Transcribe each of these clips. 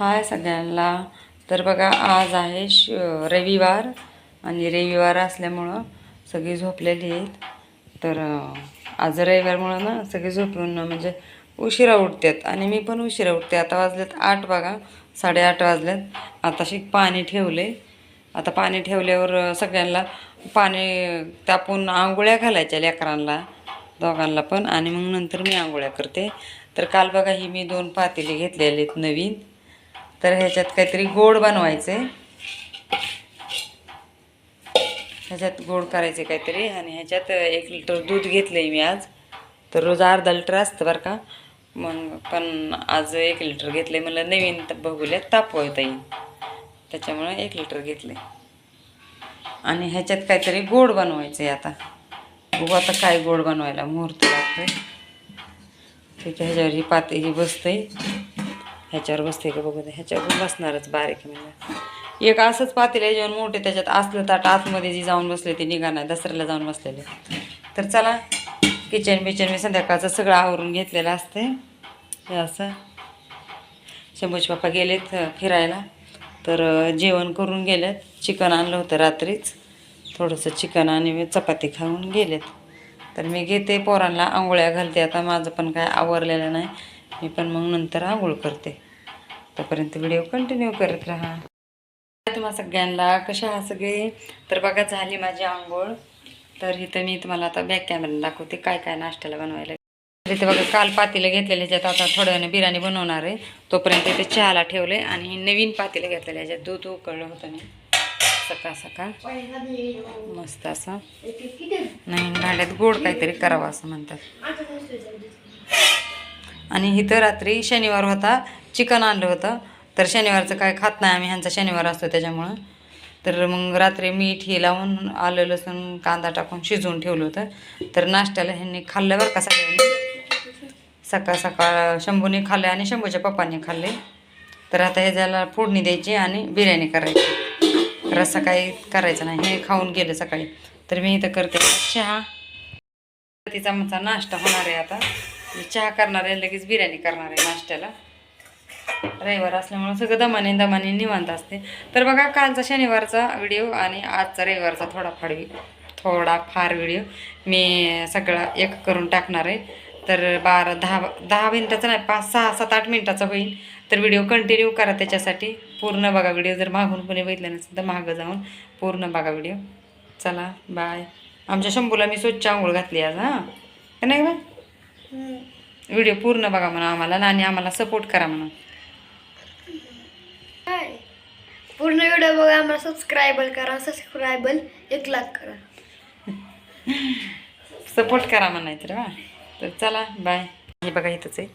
हाय सगळ्यांना. तर बघा आज आहे श रविवार आणि रविवार असल्यामुळं सगळी झोपलेली आहेत. तर आज रविवारमुळं ना सगळी झोपून म्हणजे उशिरा उठतात आणि मी पण उशिरा उठते. आता वाजलेत आठ बघा साडेआठ वाजलेत. आता शिक पाणी ठेवले. आता पाणी ठेवल्यावर सगळ्यांना पाणी तापून आंघोळ्या घालायच्या लेकरांना दोघांना पण. आणि मग नंतर मी आंघोळ्या करते. तर काल बघा ही मी दोन पातेले घेतलेले आहेत नवीन. तर ह्याच्यात काहीतरी गोड बनवायचे. ह्याच्यात गोड करायचे काहीतरी आणि ह्याच्यात एक लिटर दूध घेतलं मी आज. तर रोज अर्धा लिटर असतं बरं का. मग पण आज एक लिटर घेतलंय मला नवीन त- बघूल्यात तापवता येईल. त्याच्यामुळं एक लिटर घेतले आणि ह्याच्यात काहीतरी गोड बनवायचं आहे आता. बघू आता काय गोड बनवायला मुहूर्त लागतोय. ठीक आहे ह्याच्यावर ही पातळी ही बसते ह्याच्यावर बसते का बघू दे. ह्याच्यावर बसणारच बारीक म्हणजे एक असंच पातेलं आहे जेवण मोठे त्याच्यात असलं ताट आतमध्ये जी जाऊन बसले ते निघा नाही दसऱ्याला जाऊन बसलेले. तर चला किचन बिचन मी संध्याकाळचं सगळं आवरून घेतलेलं असते हे असं. शंभूज पप्पा गेलेत फिरायला. तर जेवण करून गेलेत. चिकन आणलं होतं रात्रीच. थोडंसं चिकन आणि मी चपाती खाऊन गेलेत. तर मी घेते पोरांना आंघोळ्या घालते. आता माझं पण काय आवरलेलं नाही. मी पण मग नंतर आंघोळ करते. तोपर्यंत व्हिडिओ कंटिन्यू करत राहा. तुम्हा सगळ्यांना कशा आहात सगळे? तर बघा झाली माझी आंघोळ. तर इथं मी तुम्हाला आता बॅक कॅमेरा दाखवते काय काय नाश्त्याला बनवायला. इथे बघा काल पातेलं घेतलेलं ज्यात आता थोड्या वेळाने बिर्याणी बनवणार आहे. तोपर्यंत इथे चहाला ठेवले आणि नवीन पातेलं घेतलेलं ज्यात दूध उकळलं होतं मी. सकाळ सकाळ. मस्त असं. नाही भांड्यात गोड काहीतरी करावं असं म्हणतात. आणि इथं रात्री शनिवार होता चिकन आणलं होतं. तर शनिवारचं काय खात नाही आम्ही ह्यांचा शनिवार असतो त्याच्यामुळं. तर मग रात्री मीठ हे लावून आलं लसूण कांदा टाकून शिजवून ठेवलं होतं. तर नाश्त्याला ह्यांनी खाल्लं बरं का सगळ्यांनी. सकाळ सकाळ शंभूने खाल्ले आणि शंभूच्या पप्पांनी खाल्ले. तर आता हे ज्याला फोडणी द्यायची आणि बिर्याणी करायची. रस्सा काही करायचं नाही हे खाऊन गेलं सकाळी. तर मी इथं करते चहा. तिचा आमचा नाश्ता होणार आहे आता. मी चहा करणार आहे लगेच बिर्याणी करणार आहे नाश्त्याला. रविवार असल्यामुळं सगळं दमाने दमाने निवांत असते. तर बघा कालचा शनिवारचा व्हिडिओ आणि आजचा रविवारचा थोडाफार थोडा थोडाफार व्हिडिओ मी सगळा एक करून टाकणार आहे. तर बारा दहा दहा मिनटाचा नाही पाच सहा सात आठ मिनटाचा होईल. तर व्हिडिओ कंटिन्यू करा त्याच्यासाठी. पूर्ण बघा व्हिडिओ जर मागून कोणी बघितलं नसेल तर मागं जाऊन पूर्ण बघा व्हिडिओ. चला बाय. आमच्या शंभूला मी स्वच्छ आंघोळ घातली आज हां. नाही बाय व्हिडिओ पूर्ण बघा म्हणा आम्हाला आणि आम्हाला सपोर्ट करा म्हणा. पूर्ण व्हिडिओ बघा आम्हाला सबस्क्रायबर करा सबस्क्रायबर एक लाख करा. सपोर्ट करा म्हणायचं बा तर चला बाय हे बघा इथंच आहे.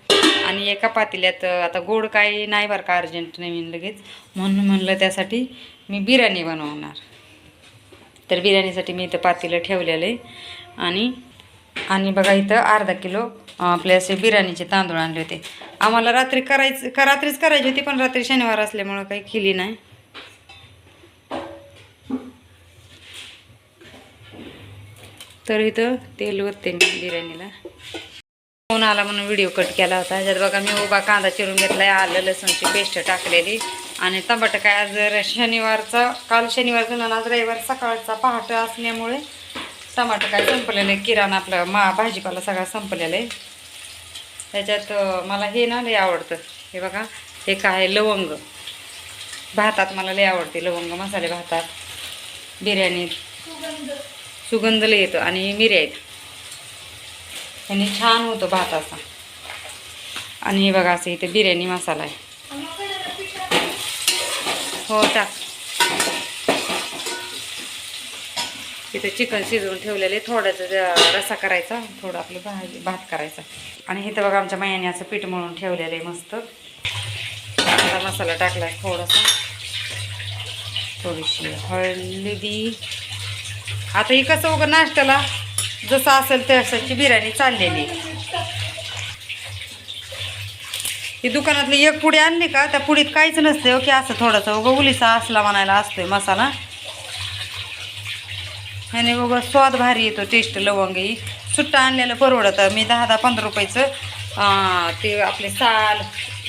आणि एका पातेल्यात आता गोड काही नाही बरं का अर्जंट नवीन लगेच. म्हणून म्हणलं त्यासाठी मी बिर्याणी बनवणार. तर बिर्याणीसाठी मी इथं पातेलं ठेवलेलं आहे. आणि आणि बघा इथं अर्धा किलो आपले असे बिर्याणीचे तांदूळ आणले होते. आम्हाला रात्री करायचं का रात्रीच करायची होती पण रात्री शनिवार असल्यामुळं काही खिली नाही. तर इथं तेल वरते मी बिर्याणीला. फोन आला म्हणून व्हिडिओ कट केला होता. ह्याच्यात बघा मी उभा कांदा चिरून घेतलाय आलं लसूणची पेस्ट टाकलेली. आणि टमाटर काय आज जर शनिवारचा काल शनिवार आणि आज रविवार सकाळचा पहाट असल्यामुळे टमाटर काय संपलेलं आहे किराणा आपलं मा भाजीपाला सगळा संपलेला आहे. ह्याच्यात अं, मला हे ना लय आवडतं. हे बघा हे काय लवंग. भातात मला लय आवडते लवंग मसाले भातात. बिर्याणीत सुगंध. लय येतो आणि मिऱ्या आहेत. ह्याने छान होतो भात असा. आणि हे बघा असं इथे बिर्याणी मसाला आहे. हो टाक. इथे चिकन शिजवून ठेवलेले थोड्याचा रसा रस्सा करायचा थोडं आपलं भाजी भात करायचा. आणि इथं बघा आमच्या मायाने असं पीठ मळून ठेवलेलं आहे मस्त. आता मसाला टाकला थोडासा. थोडीशी हळदी. आता ही कसं उगं नाश्त्याला जसं असेल तशाची बिर्याणी चाललेली ही दुकानातली एक पुडी आणली का त्या पुडीत काहीच नसते हो की असं थोडंसं उगं उलिसा असला म्हणायला असतोय मसाला. आणि बघा स्वाद भारी येतो टेस्ट लवंग ही. सुट्टा आणलेलं परवडतं मी दहा दहा पंधरा रुपयाचं ते आपले साल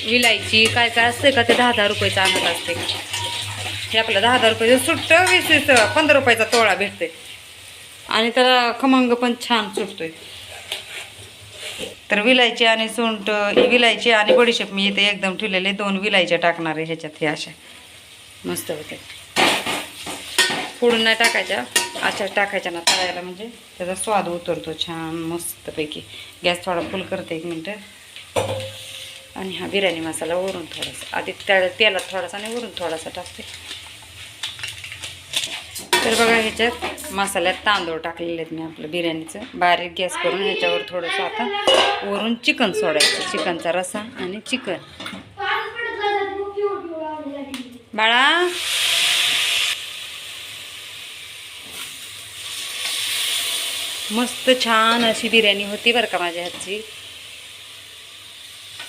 विलायची काय काय असते का ते दहा दहा रुपयाचं आणत असते. हे आपलं दहा दहा रुपयाचं सुट्ट वीस वीस पंधरा रुपयाचा तोळा भेटते आणि त्याला खमंग पण छान सुटतोय. तर विलायची आणि सुंट विलायची आणि बडीशेप मी इथे एकदम ठेवलेले दोन विलायच्या टाकणार आहे ह्याच्यात हे अशा. मस्त होते फोडून नाही टाकायच्या. अशा टाकायच्या ना तळायला म्हणजे? त्याचा स्वाद उतरतो छान मस्तपैकी. गॅस थोडा फुल करते एक मिनटं. आणि हा बिर्याणी मसाला वरून थोडासा. आधी त्या तेलात थोडासा आणि वरून थोडासा टाकते. तर बघा ह्याच्यात मसाल्यात तांदूळ टाकलेले आहेत मी आपलं बिर्याणीचं. बारीक गॅस करून ह्याच्यावर थोडंसं आता वरून चिकन सोडायचं. चिकनचा रसा आणि चिकन. बाळा! मस्त छान अशी बिर्याणी होती बरं का माझ्या हातची.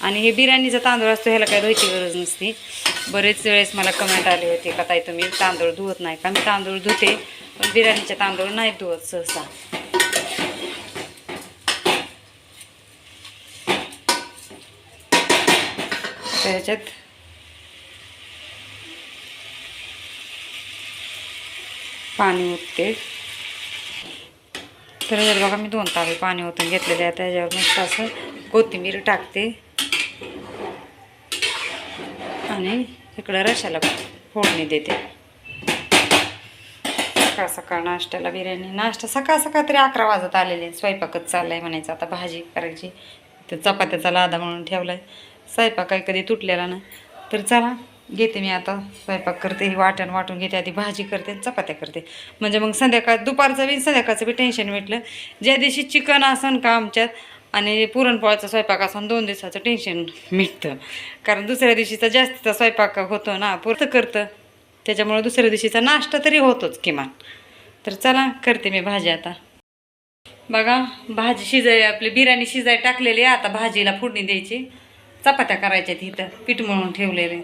आणि हे बिर्याणीचा तांदूळ असतो ह्याला काय धुवायची गरज नसते. बरेच वेळेस मला कमेंट आली होती का ताई तुम्ही तांदूळ धुवत नाही का? मी तांदूळ धुते पण बिर्याणीचे तांदूळ नाही धुवत सहसा. ह्याच्यात पाणी उठते तर जर बघा मी दोन तावे पाणी ओतून घेतलेले आहे. त्याच्यावर मस्त असं कोथिंबीर टाकते. आणि इकडं रशाला फोडणी देते. सकाळ सकाळ नाश्त्याला बिर्याणी. नाश्ता सकाळ सकाळ तरी अकरा वाजत आलेले स्वयंपाकच चाललाय म्हणायचं. आता भाजी करायची. तर चपात्याचा लादा म्हणून ठेवलाय. स्वयंपाक काही कधी तुटलेला नाही. तर चला घेते मी आता स्वयंपाक करते ही वाटण वाटून घेते आधी भाजी करते आणि चपात्या करते. म्हणजे मग संध्याकाळ दुपारचं बी संध्याकाळचं बी टेन्शन भेटलं. ज्या दिवशी चिकन असन का आमच्यात आणि पुरणपोळ्याचा स्वयंपाक असून दोन दिवसाचं टेन्शन मिटतं कारण दुसऱ्या दिवशीचा जास्तीचा स्वयंपाक होतो ना पुरतं करतं. त्याच्यामुळं दुसऱ्या दिवशीचा नाश्ता तरी होतोच किमान. तर चला करते मी भाजी आता. बघा भाजी शिजाय आपली बिर्याणी शिजाय टाकलेली आहे. आता भाजीला फोडणी द्यायची. चपात्या करायच्या इथं पीठ मळून ठेवलेले.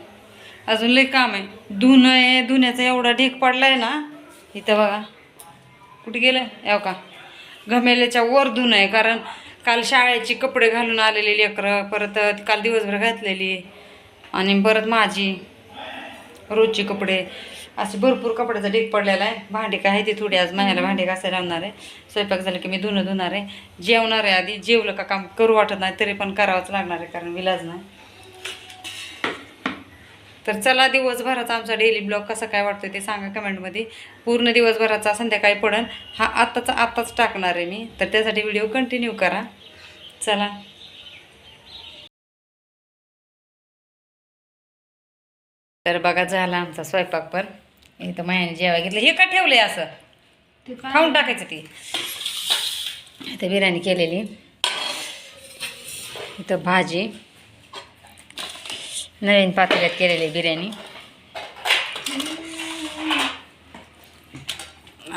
अजून लई काम आहे. धुणं आहे धुण्याचा एवढा ढीक आहे ना इथं बघा. कुठे गेलं? याव का? घमेल्याच्या वर धुणं आहे कारण काल शाळेची कपडे घालून आलेली लेकरं परत काल दिवसभर घातलेली आणि परत माझी रोजचे कपडे. असे भरपूर कपड्याचा ढीक पडलेला आहे. भांडी काय आहे ती थोडी आज महिन्याला भांडी घासायला लावणार आहे. स्वयंपाक झालं की मी धुणं धुणार आहे. जेवणार आहे आधी. जेवलं का काम करू वाटत नाही तरी पण करावंच लागणार आहे कारण विलाज नाही. तर चला दिवसभराचा आमचा डेली ब्लॉग कसा काय वाटतो ते सांगा कमेंटमध्ये पूर्ण दिवसभराचा संध्याकाळी पडन. हा आत्ताचा आत्ताच टाकणार आहे मी. तर त्यासाठी व्हिडिओ कंटिन्यू करा. चला. तर बघा झाला आमचा स्वयंपाक पण. इथं मायाने जेवा घेतलं. हे का ठेवलंय असं? खाऊन टाकायचं ती. इथं बिर्याणी केलेली. इथं भाजी. नवीन पातेल्यात केलेली बिर्याणी.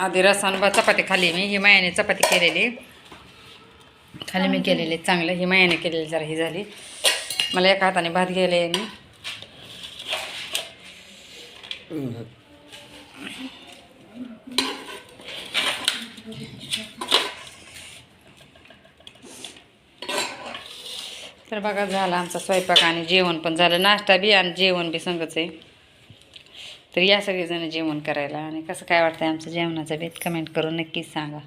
आधी रसान बा चपाती खाली मी. ही मायाने चपाती केलेली. खाली मी केलेली चांगलं. ही मायाने केलेली जरा ही झाली. मला एका हाताने भात गेले मी. तर बघा झाला आमचा स्वयंपाक आणि जेवण पण झालं. नाश्ता बी आणि जेवण बी संगच आहे. तर या सगळेजण जेवण करायला आणि कसं काय वाटतंय आमचं जेवणाचं बेत कमेंट करून नक्कीच सांगा.